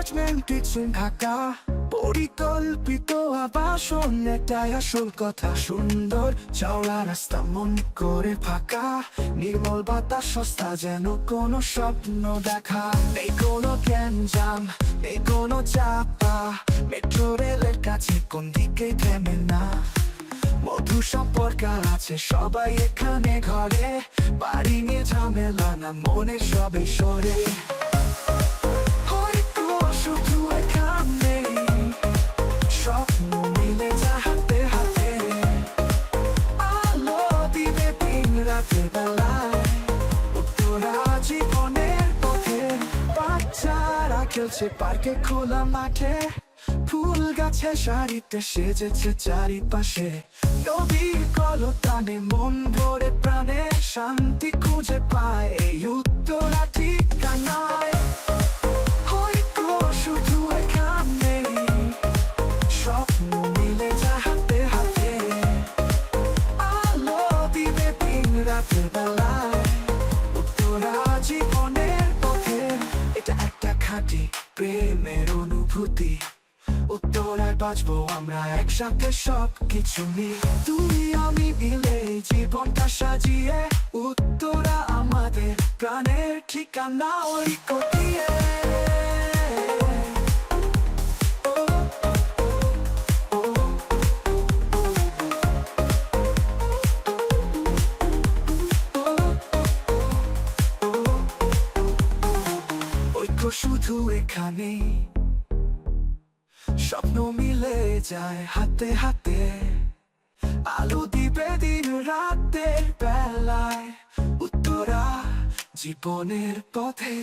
Judgement কিছু ঢাকা পরিকল্পিত আবাসন এটাই আসল কথা সুন্দর চওড়া রাস্তা মন করে ফাঁকা নির্মল বাতাস সস্তা যেন কোনো স্বপ্ন দেখা নেই কোনো গ্যাঞ্জাম নেই কোনো চাপা মেট্রো রেলের কাছে কোন দিকে থেমে না মধু সম্পর্ক আছে সবাই এখানে ঘরে বাড়ি নিয়ে ঝামেলা না মনে সবে সরে খেলছে পার্কে খোলা মাঠে ফুল গাছে সারিতে সেজেছে চারিপাশে নদীর কলতানে মন ভরে প্রাণে শান্তি খুঁজে পায় এই উত্তরা উত্তরা জীবনের পথে। এটা একটা খাঁটি প্রেমের অনুভূতি। উত্তরায় বাঁচবো আমরা একসাথে সব কিছু নিয়ে। তুমি, আমি মিলে জীবনটা সাজিয়ে, উত্তরা আমাদের প্রাণের ঠিকানা ওই কটিয়ে। শুধু এখানে স্বপ্ন মিলে যায় হাতে হাতে। আলো দিবে দিন রাতের বেলায়। উত্তরা জীবনের পথে।